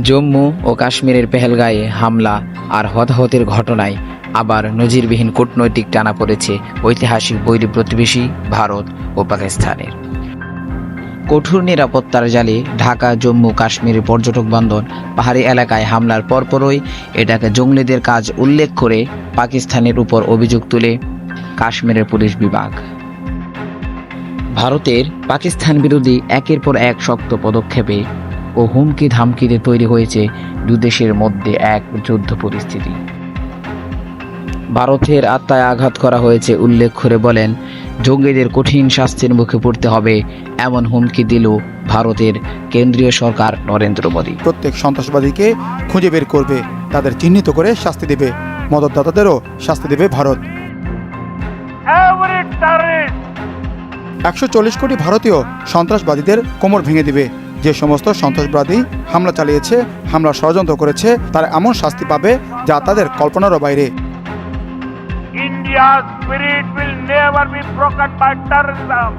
জম্মু ও কাশ্মীরের পেহেলগাঁয়ে হামলা আর হতাহতের ঘটনায় আবার নজিরবিহীন কূটনৈতিক টানা পড়েছে ঐতিহাসিক বৈরী প্রতিবেশী ভারত ও পাকিস্তানের। কঠোর নিরাপত্তার জালে ঢাকা, জম্মু কাশ্মীরের পর্যটক বন্দর পাহাড়ি এলাকায় হামলার পরপরই এটাকে জঙ্গলিদের কাজ উল্লেখ করে পাকিস্তানের উপর অভিযোগ তুলে কাশ্মীরের পুলিশ বিভাগ। ভারতের পাকিস্তান বিরোধী একের পর এক শক্ত পদক্ষেপে ও হুমকি ধামকিতে তৈরি হয়েছে দুদেশের মধ্যে এক যুদ্ধ পরিস্থিতি। ভারতের আত্মায় আঘাত করা হয়েছে, উল্লেখ করে বলেন, জঙ্গিদের কঠিন শাস্তির মুখে পড়তে হবে এমন হুমকি দিল ভারতের কেন্দ্রীয় সরকার নরেন্দ্র মোদী। প্রত্যেক সন্ত্রাসবাদীকে খুঁজে বের করবে, তাদের চিহ্নিত করে শাস্তি দেবে, মদতদাতাদেরও শাস্তি দেবে ভারত। একশো চল্লিশ কোটি ভারতীয় সন্ত্রাসবাদীদের কোমর ভেঙে দিবে। যে সমস্ত সন্ত্রাসবাদী হামলা চালিয়েছে হামলা ষড়যন্ত্র করেছে তারা এমন শাস্তি পাবে যা তাদের কল্পনারও বাইরে। India's spirit will never be broken by terrorism.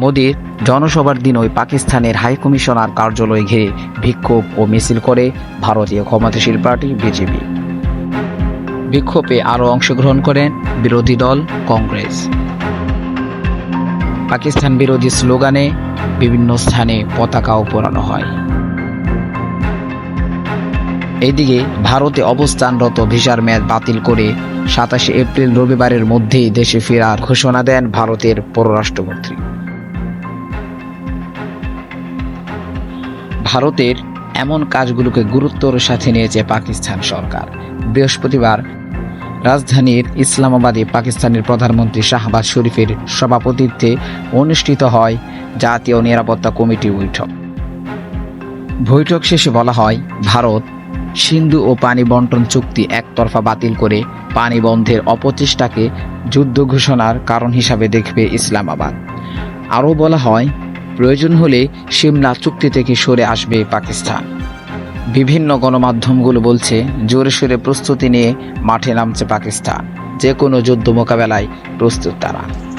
মোদীর জনসভার দিন ওই পাকিস্তানের হাই কমিশনার কার্যালয় ঘিরে বিক্ষোভ ও মিছিল করে ভারতীয় ক্ষমতাশীল পার্টি বিজেপি। বিক্ষোভে আরও অংশগ্রহণ করেন বিরোধী দল কংগ্রেস। পাকিস্তান বিরোধী স্লোগানে বিভিন্ন স্থানে পতাকাও পোড়ানো হয়। এদিকে ভারতে অবস্থানরত ভিসার মেয়াদ বাতিল করে সাতাশে এপ্রিল রবিবারের মধ্যেই দেশে ফেরার ঘোষণা দেন ভারতের পররাষ্ট্রমন্ত্রী। ভারতের এমন কাজগুলোকে গুরুত্বর সাথে নিয়েছে পাকিস্তান সরকার। বৃহস্পতিবার রাজধানীর ইসলামাবাদে পাকিস্তানের প্রধানমন্ত্রী শাহবাজ শরীফের সভাপতিত্বে অনুষ্ঠিত হয় জাতীয় নিরাপত্তা কমিটি বৈঠক। বৈঠক শেষে বলা হয়, ভারত সিন্ধু ও পানি বন্টন চুক্তি একতরফা বাতিল করে পানি বন্ধের অপচেষ্টাকে যুদ্ধ ঘোষণার কারণ হিসাবে দেখবে ইসলামাবাদ। আরও বলা হয়, প্রয়োজন হলে সিমলা চুক্তি থেকে সরে আসবে পাকিস্তান। বিভিন্ন গণমাধ্যমগুলো বলছে, জোরে সোরে প্রস্তুতি নিয়ে মাঠে নামছে পাকিস্তান। যে কোনো যুদ্ধ মোকাবেলায় প্রস্তুত তারা।